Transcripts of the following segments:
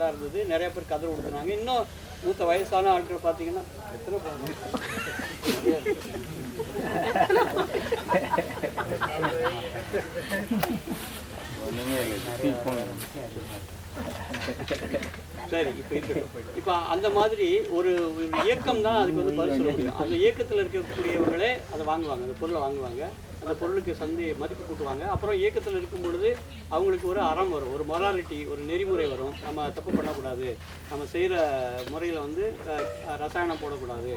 நல்லா இருந்தது. நிறைய பேர் கதர் கொடுத்துனாங்க இன்னும் மூத்த வயசான ஆட்கள் பார்த்தீங்கன்னா எத்தனை பேர்? சரி இப்போ இப்போ அந்த மாதிரி ஒரு இயக்கம் தான் அதுக்கு வந்து பதில் சொல்ல முடியும் அந்த இயக்கத்தில் இருக்கக்கூடியவர்களே அதை வாங்குவாங்க அந்த பொருளை வாங்குவாங்க. அந்த பொருளுக்கு சந்தி மதிப்பு கூட்டுவாங்க. அப்புறம் இயக்கத்தில் இருக்கும் பொழுது அவங்களுக்கு ஒரு அறம் வரும். ஒரு மொராலிட்டி ஒரு நெறிமுறை வரும். நம்ம தப்பு பண்ணக்கூடாது. நம்ம செய்கிற முறையில் வந்து ரசாயனம் போடக்கூடாது.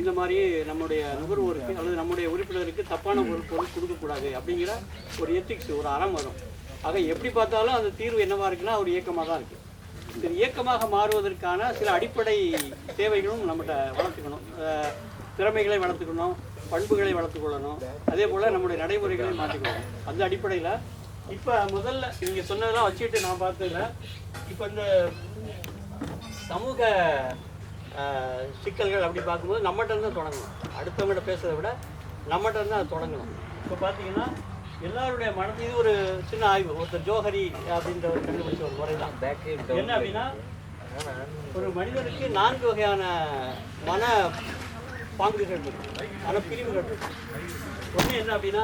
இந்த மாதிரி நம்முடைய நுகர்வோருக்கு அல்லது நம்முடைய உறுப்பினருக்கு தப்பான ஒரு பொருள் கொடுக்கக்கூடாது அப்படிங்கிற ஒரு எத்திக்ஸ் ஒரு அறம் வரும். ஆக எப்படி பார்த்தாலும் அந்த தீர்வு என்னவாக இருக்குன்னா ஒரு இயக்கமாக தான் இருக்குது இது இயக்கமாக மாறுவதற்கான சில அடிப்படை தேவைகளும் நம்மகிட்ட வளர்த்துக்கணும். திறமைகளை வளர்த்துக்கணும். பண்புகளை வளர்த்துக்கொள்ளணும். அதே போல் நம்முடைய நடைமுறைகளை மாற்றிக்கொள்ளணும். அந்த அடிப்படையில் இப்போ முதல்ல நீங்கள் சொன்னதெல்லாம் வச்சுட்டு நான் பார்த்ததுல இப்போ இந்த சமூக சிக்கல்கள் அப்படி பார்க்கும்போது நம்மகிட்ட தான் தொடங்கணும். அடுத்தவங்ககிட்ட பேசுறதை விட நம்மகிட்ட இருந்து அது தொடங்கணும். இப்போ பார்த்தீங்கன்னா எல்லாருடைய மனது இது ஒரு சின்ன ஆய்வு. ஒருத்தர் ஜோஹரி அப்படின்ற ஒரு கண்டுபிடிச்ச ஒரு முறை தான். என்ன அப்படின்னா ஒரு மனிதனுக்கு நான்கு வகையான மன பாங்குகள் இருக்கு மன பிரிவுகள் ஒன்று என்ன அப்படின்னா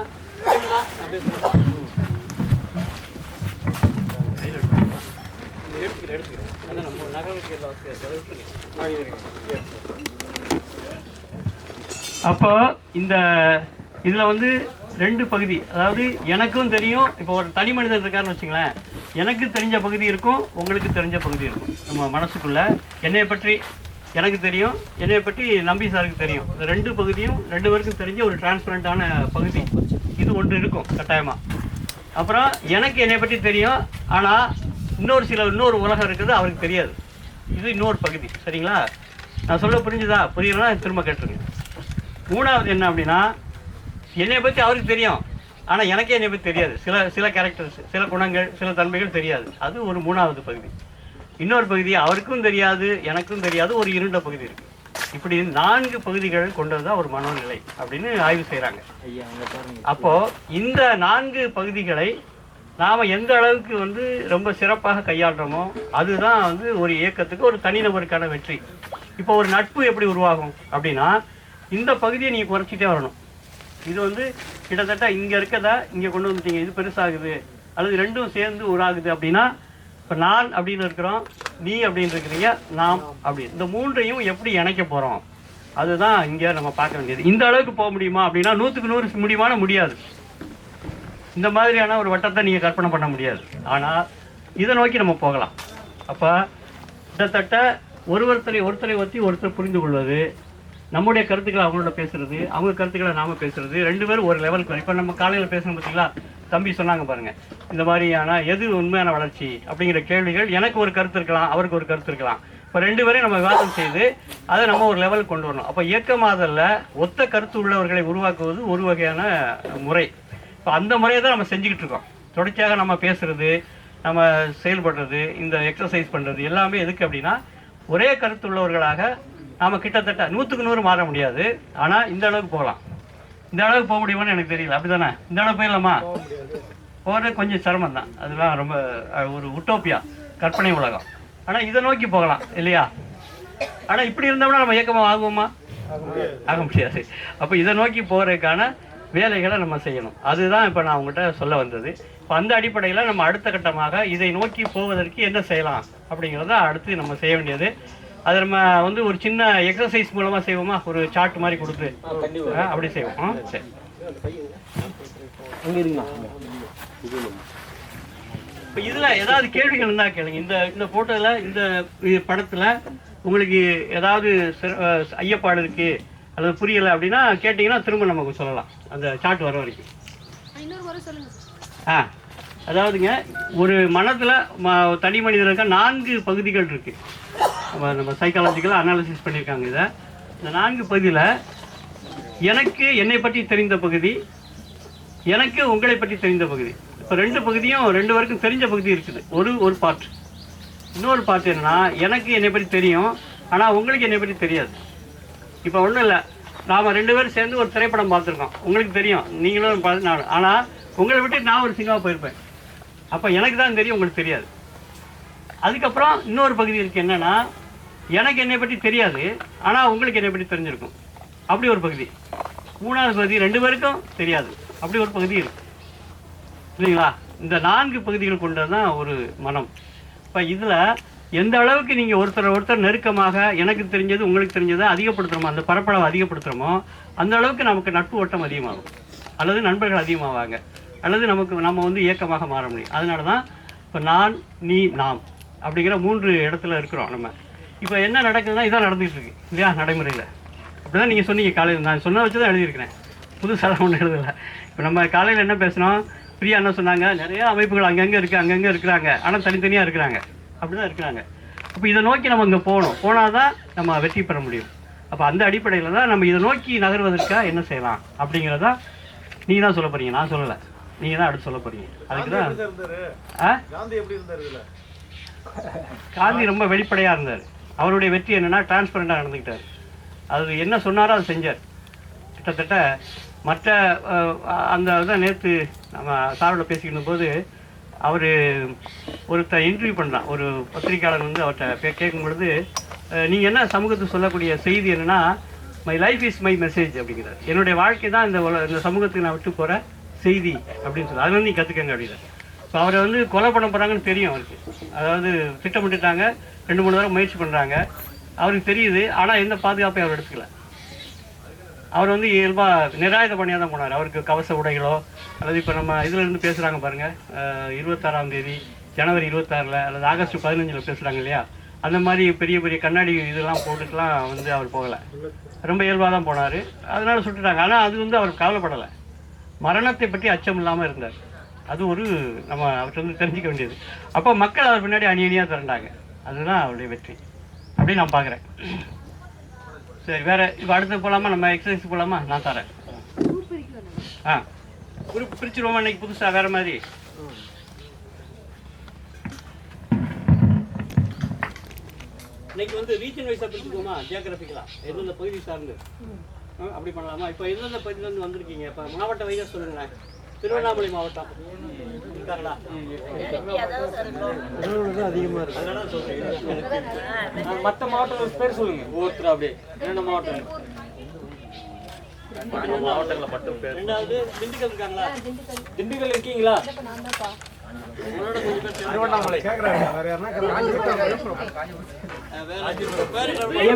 எடுத்துக்கிறேன் எடுத்துக்கிறேன். அதான் நம்ம நகரத்துக்கு எல்லாம் அப்போ இந்த இதில் வந்து ரெண்டு பகுதி அதாவது எனக்கும் தெரியும் இப்போ ஒரு தனி மனிதன் இருக்காருன்னு வச்சுங்களேன். எனக்கு தெரிஞ்ச பகுதி இருக்கும் உங்களுக்கு தெரிஞ்ச பகுதி இருக்கும். நம்ம மனசுக்குள்ள என்னை பற்றி எனக்கு தெரியும். என்னை பற்றி நம்பி சாருக்கு தெரியும். இந்த ரெண்டு பகுதியும் ரெண்டு பேருக்கும் தெரிஞ்ச ஒரு டிரான்ஸ்பரண்டான பகுதி. இது ஒன்று இருக்கும் கட்டாயமாக அப்புறம் எனக்கு என்னை பற்றி தெரியும். ஆனால் இன்னொரு சில இன்னொரு உலகம் இருக்குது அவருக்கு தெரியாது. இது இன்னொரு பகுதி சரிங்களா? நான் சொல்ல புரிஞ்சுதா? புரியலன்னா திரும்ப கேட்டுருங்க. மூணாவது என்ன அப்படின்னா என்னை பற்றி அவருக்கு தெரியும். ஆனால் எனக்கே என்னை பற்றி தெரியாது. சில சில கேரக்டர்ஸ் சில குணங்கள் சில தன்மைகள் தெரியாது. அது ஒரு மூணாவது பகுதி. இன்னொரு பகுதி அவருக்கும் தெரியாது எனக்கும் தெரியாது ஒரு இருண்ட பகுதி இருக்கு. இப்படி நான்கு பகுதிகள் கொண்டது தான் ஒரு மனோநிலை அப்படின்னு ஆய்வு செய்கிறாங்க அப்போ இந்த நான்கு பகுதிகளை நாம எந்த அளவுக்கு வந்து ரொம்ப சிறப்பாக கையாளுறோமோ அதுதான் வந்து ஒரு இயக்கத்துக்கு ஒரு தனிநபருக்கான வெற்றி. இப்போ ஒரு நட்பு எப்படி உருவாகும் அப்படின்னா இந்த பகுதியை நீங்க குறைச்சிட்டே வரணும். இது வந்து கிட்டத்தட்ட இங்க இருக்கதா இங்க கொண்டு வந்துட்டீங்க இது பெருசாகுது அல்லது ரெண்டும் சேர்ந்து உருவாகுது அப்படின்னா இப்போ நான் அப்படின்னு இருக்கிறோம் நீ அப்படின்னு இருக்கிறீங்க நாம் அப்படி இந்த மூன்றையும் எப்படி இணைக்க போகிறோம் அதுதான் இங்கே நம்ம பார்க்க வேண்டியது. இந்த அளவுக்கு போக முடியுமா அப்படின்னா நூற்றுக்கு நூறு முடியுமான முடியாது. இந்த மாதிரியான ஒரு வட்டத்தை நீங்கள் கற்பனை பண்ண முடியாது. ஆனால் இதை நோக்கி நம்ம போகலாம். அப்போ கிட்டத்தட்ட ஒருவர்த்தரை ஒருத்தரை ஒத்தி ஒருத்தர் புரிந்து கொள்வது நம்முடைய கருத்துக்களை அவங்களோட பேசுறது அவங்க கருத்துக்களை நாம பேசுறது ரெண்டு பேரும் ஒரு லெவலுக்கு இப்போ நம்ம காலையில் பேசுகிறோம் பார்த்தீங்களா தம்பி சொன்னாங்க பாருங்க இந்த மாதிரியான எது உண்மையான வளர்ச்சி அப்படிங்கிற கேள்விகள் எனக்கு ஒரு கருத்து இருக்கலாம் அவருக்கு ஒரு கருத்து இருக்கலாம். இப்போ ரெண்டு பேரையும் நம்ம விவாதம் செய்து அதை நம்ம ஒரு லெவலுக்கு கொண்டு வரணும். அப்போ இயக்கமாதல்ல ஒத்த கருத்து உள்ளவர்களை உருவாக்குவது ஒரு வகையான முறை. இப்போ அந்த முறையை தான் நம்ம செஞ்சுக்கிட்டு இருக்கோம். தொடர்ச்சியாக நம்ம பேசுறது நம்ம செயல்படுறது இந்த எக்ஸசைஸ் பண்ணுறது எல்லாமே எதுக்கு அப்படின்னா ஒரே கருத்து உள்ளவர்களாக நாம் கிட்டத்தட்ட நூற்றுக்கு நூறு மாற முடியாது. ஆனால் இந்த அளவுக்கு போகலாம். இந்த அளவுக்கு போக முடியுமான்னு எனக்கு தெரியல. அப்படிதானே இந்த அளவுக்கு போயிடலாமா? போகிறது கொஞ்சம் சிரமம் தான் அதெல்லாம் ரொம்ப ஒரு உட்டோப்பியா கற்பனை உலகம். ஆனால் இதை நோக்கி போகலாம் இல்லையா? ஆனால் இப்படி இருந்தோம்னா நம்ம இயக்கமாக ஆகுவோமா? ஆக முடியாது. அப்போ இதை நோக்கி போகிறதுக்கான வேலைகளை நம்ம செய்யணும். அதுதான் இப்போ நான் உங்கள்கிட்ட சொல்ல வந்தது. இப்போ அந்த அடிப்படையில் நம்ம அடுத்த கட்டமாக இதை நோக்கி போவதற்கு என்ன செய்யலாம் அப்படிங்கிறத அடுத்து நம்ம செய்ய வேண்டியது அது நம்ம வந்து ஒரு சின்ன எக்ஸசைஸ் மூலமாக செய்வோமா? ஒரு சார்ட் மாதிரி கொடுத்து. அப்படி செய்வோம். சரி. இப்போ இதில் ஏதாவது கேள்விகள் இருந்தால் கேளுங்க. இந்த இந்த ஃபோட்டோவில் இந்த படத்தில் உங்களுக்கு ஏதாவது ஐயப்பாடு இருக்கு அல்லது புரியலை அப்படின்னா கேட்டிங்கன்னா திரும்ப நமக்கு சொல்லலாம். அந்த சார்ட் வர வரைக்கும். இன்னொரு முறை சொல்லுங்க. ஆ அதாவதுங்க ஒரு மனத்தில் ம தனி மனிதனுக்கு நான்கு பகுதிகள் இருக்கு. நம்ம நம்ம சைக்காலஜிக்கலாக அனாலிசிஸ் பண்ணியிருக்காங்க இதை. இந்த நான்கு பகுதியில் எனக்கு என்னை பற்றி தெரிந்த பகுதி எனக்கு உங்களை பற்றி தெரிந்த பகுதி. இப்போ ரெண்டு பகுதியும் ரெண்டு வரைக்கும் தெரிஞ்ச பகுதி இருக்குது. ஒரு ஒரு பார்ட் இன்னொரு பார்ட் என்னன்னா எனக்கு என்னை பற்றி தெரியும் ஆனால் உங்களுக்கு என்னை பற்றி தெரியாது. இப்போ ஒன்றும் இல்லை. நாம் ரெண்டு பேரும் சேர்ந்து ஒரு திரைப்படம் பார்த்துருக்கோம். உங்களுக்கு தெரியும். நீங்களும் பார்த்து நான் ஆனால் உங்களை விட்டு நான் ஒரு சினிமா போயிருப்பேன். அப்போ எனக்கு தான் தெரியும் உங்களுக்கு தெரியாது. அதுக்கப்புறம் இன்னொரு பகுதி இருக்குது என்னென்னா எனக்கு என்னை பற்றி தெரியாது ஆனால் உங்களுக்கு என்னை பற்றி தெரிஞ்சிருக்கும். அப்படி ஒரு பகுதி. மூணாவது பகுதி ரெண்டு பேருக்கும் தெரியாது. அப்படி ஒரு பகுதி இருக்கு. இல்லைங்களா? இந்த நான்கு பகுதிகள் கொண்டது தான் ஒரு மனம். இப்போ இதில் எந்த அளவுக்கு நீங்கள் ஒருத்தர் ஒருத்தர் நெருக்கமாக எனக்கு தெரிஞ்சது உங்களுக்கு தெரிஞ்சதை அதிகப்படுத்துகிறோமோ அந்த பரப்பளவை அதிகப்படுத்துகிறோமோ அந்த அளவுக்கு நமக்கு நட்பு ஓட்டம் அதிகமாகும். அல்லது நண்பர்கள் அதிகமாவாங்க. அல்லது நமக்கு நம்ம வந்து இயக்கமாக மாற முடியும். அதனால தான் இப்போ நான் நீ நாம் அப்படிங்கிற மூன்று இடத்துல இருக்கிறோம் நம்ம. இப்போ என்ன நடக்குதுன்னா இதான் நடந்துகிட்டு இருக்கு இல்லையா? நடைமுறையில். அப்படி தான் நீங்கள் சொன்னீங்க காலையில். நான் சொன்ன வச்சு தான் எழுதியிருக்கிறேன். புதுசாக ஒன்றும் எழுதலை. இப்போ நம்ம காலையில் என்ன பேசினோம்? பிரியா என்ன சொன்னாங்க? நிறைய அமைப்புகள் அங்கங்கே இருக்குது அங்கங்கே இருக்கிறாங்க. ஆனால் தனித்தனியாக இருக்கிறாங்க. அப்படி தான் இருக்கிறாங்க. அப்போ இதை நோக்கி நம்ம இங்கே போகணும். போனால் தான் நம்ம வெற்றி பெற முடியும். அப்போ அந்த அடிப்படையில் தான் நம்ம இதை நோக்கி நகர்வதற்காக என்ன செய்யலாம்? அப்படிங்கிறதா நீங்கள் தான் சொல்ல போகிறீங்க நான் சொல்லலை. நீங்கள் தான் அடுத்து சொல்ல போகிறீங்க அதுக்கு தான் காந்தி ரொம்ப வெளிப்படையாக இருந்தார். அவருடைய வெற்றி என்னென்னா டிரான்ஸ்பரண்டாக நடந்துக்கிட்டார் அது என்ன சொன்னாரோ அதை செஞ்சார். கிட்டத்தட்ட மற்ற அந்த தான் நேற்று நம்ம சாரோட பேசிக்கணும் போது அவர் ஒருத்தர் இன்டர்வியூ பண்ணான் ஒரு பத்திரிகையாளர் வந்து அவர்கிட்ட பே கேட்கும் பொழுது நீங்கள் என்ன சமூகத்துக்கு சொல்லக்கூடிய செய்தி என்னென்னா my life is my message அப்படிங்கிறார். என்னுடைய வாழ்க்கை தான் இந்த இந்த சமூகத்துக்கு நான் விட்டு போகிற செய்தி அப்படின்னு சொல்லி. அதுல நீ கற்றுக்கங்க அப்படிங்கிறார். இப்போ அவரை வந்து கொலை பண்ண போகிறாங்கன்னு தெரியும் அவருக்கு. அதாவது திட்டமிட்டுட்டாங்க ரெண்டு மூணு தடவை முயற்சி பண்ணுறாங்க அவருக்கு தெரியுது ஆனால் எந்த பாதுகாப்பையும் அவர் எடுத்துக்கல. அவர் வந்து இயல்பாக நிராயுத பணியாக தான் போனார். அவருக்கு கவச உடைகளோ அல்லது இப்போ நம்ம இதிலிருந்து பேசுகிறாங்க பாருங்கள் இருபத்தாறாம் தேதி ஜனவரி இருபத்தாறில் அல்லது ஆகஸ்ட் பதினஞ்சில் பேசுகிறாங்க இல்லையா? அந்த மாதிரி பெரிய பெரிய கண்ணாடி இதெல்லாம் போட்டுட்டுலாம் வந்து அவர் போகலை. ரொம்ப இயல்பாக தான் போனார். அதனால் சுட்டுட்டாங்க. ஆனால் அது வந்து அவர் கவலைப்படலை. மரணத்தை பற்றி அச்சம் இல்லாமல் இருந்தார். அது ஒரு நம்ம அவர்கிட்ட வந்து தெரிஞ்சுக்க வேண்டியது. அப்போ மக்கள் அவர் பின்னாடி அணி அணியாக திரண்டாங்க. அதுதான் அவருடைய வெற்றி. அப்படின்னு நான் பார்க்குறேன். சரி வேறு இப்போ அடுத்து போகலாமா நம்ம எக்ஸசைஸ் போகலாமா நான் தரேன். ஆ. குரூப் பிரிச்சுருவோமா இன்னைக்கு புதுசாக வேறு மாதிரி. இன்னைக்கு வந்து ரீஜன் வைஸாக பிரிச்சுக்கோமா ஜியோகிராஃபிக்கலா எந்தெந்த பகுதி சார்ந்து. ஆ, அப்படி பண்ணலாமா? இப்போ எந்தெந்த பகுதியிலேருந்து வந்திருக்கீங்க? இப்போ மாவட்ட வைஸாக சொல்லுங்களேன். திருவண்ணாமலை மாவட்டம். அதிகமாக இருக்கு. மற்ற மாவட்டம் பேர் சொல்லுங்க. ஒவ்வொருத்தர் அப்படியே. மாவட்டம் மாவட்டங்களை. மட்டும் பேர் ரெண்டாவது திண்டுக்கல் இருக்காங்களா? திண்டுக்கல் இருக்கீங்களா? திருவண்ணாமலை.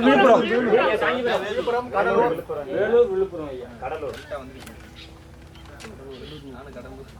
விழுப்புரம். விழுப்புரம். கடலூர். ஐயா கடலூர்